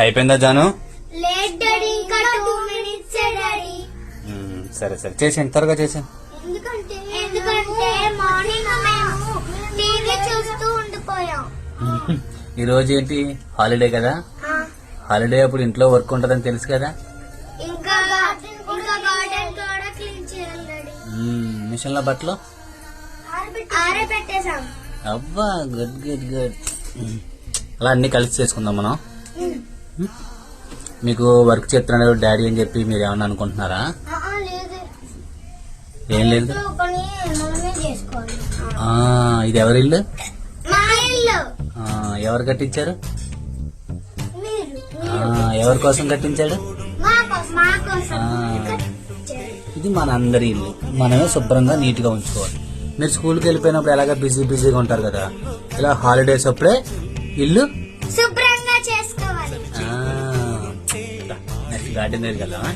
అయిపోయిందా జాను? సరే సరే. చేసాను త్వరగా చేసాను ఈ రోజు ఏంటి? హాలిడే కదా? హాలిడే అప్పుడు ఇంట్లో వర్క్ ఉంటదని తెలుసు కదా? మ్మ్, మిషన్లో బట్టలు? అబ్బా గుడ్ గుడ్ గుడ్. అలా అన్ని కలిసి చేసుకుందాం మనం. మీకు వర్క్ చెప్తున్నాడు డాడీ అని చెప్పి మీరు ఏమన్నా అనుకుంటున్నారా? ఏం లేదు? ఇది ఎవరి ఇల్లు? ఎవరు కట్టించారు? ఎవరి కోసం కట్టించాడు ఇది మన అందరి ఇల్లు. మనమే శుభ్రంగా నీట్గా ఉంచుకోవాలి. మీరు స్కూల్కి వెళ్ళిపోయినప్పుడు ఎలాగ బిజీ బిజీగా ఉంటారు కదా? ఇలా హాలిడేస్ అప్పుడే ఇల్లు శుభ్రంగా చేసుకోవాలి. గార్డెన్ దగ్గరికి వెళ్దామా